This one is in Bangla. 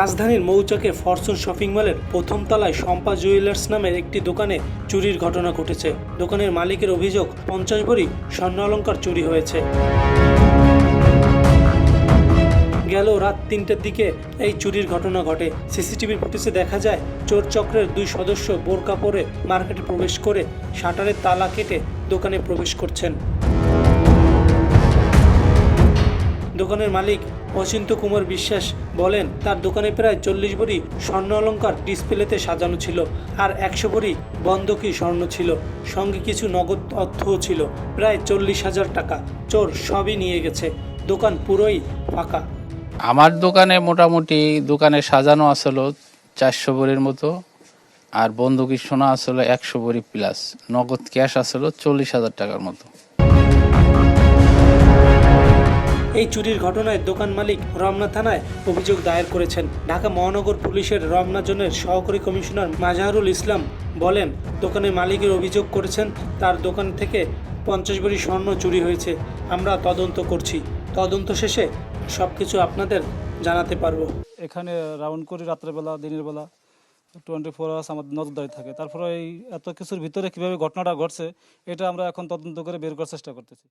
রাজধানীর মৌচাকে ফরচুন শপিং মলের প্রথম তলায় শম্পা জুয়েলার্স নামের একটি দোকানে চুরির ঘটনা ঘটেছে। দোকানের মালিকের অভিযোগ, পঞ্চাশ ভরি স্বর্ণ অলঙ্কার চুরি হয়েছে। গেল রাত তিনটের দিকে এই চুরির ঘটনা ঘটে। সিসিটিভির ফুটেজে দেখা যায়, চোর চক্রের দুই সদস্য বোরকা পরে মার্কেটে প্রবেশ করে শাটারের তালা কেটে দোকানে প্রবেশ করছেন। দোকানের মালিক অচিন্ত কুমার বিশ্বাস বলেন, তার দোকানে প্রায় চল্লিশ ভরি স্বর্ণ অলঙ্কার ডিসপ্লেতে সাজানো ছিল আর একশো ভরি বন্ধকি স্বর্ণ ছিল। সঙ্গে কিছু নগদ অর্থও ছিল। প্রায় চল্লিশ হাজার টাকা। চোর সবই নিয়ে গেছে। দোকান পুরোই ফাঁকা। আমার দোকানে মোটামুটি দোকানে সাজানো আসলো চারশো বড়ির মতো আর বন্দুকি সোনা আসলো একশো বড়ি প্লাস নগদ ক্যাশ আসলো চল্লিশ হাজার টাকার মতো। এই চুরির ঘটনায় দোকান মালিক রমনা থানায় অভিযোগ দায়ের করেছেন। ঢাকা মহানগর পুলিশের রমনা জোনের সহকারী কমিশনার মাজাহারুল ইসলাম বলেন দোকানের মালিকের অভিযোগ করেছেন, তার দোকান থেকে পঞ্চাশ ভরি স্বর্ণ চুরি হয়েছে। আমরা তদন্ত করছি। তদন্ত শেষে সব কিছু আপনাদের জানাতে পারব। এখানে রাউন্ড করি রাত্রেবেলা দিনের বেলা টোয়েন্টি ফোর আওয়ার্স আমাদের নজরদারি থাকে। তারপরে এই এত কিছুর ভিতরে কীভাবে ঘটনাটা ঘটছে, এটা আমরা এখন তদন্ত করে বের করার চেষ্টা করতেছি।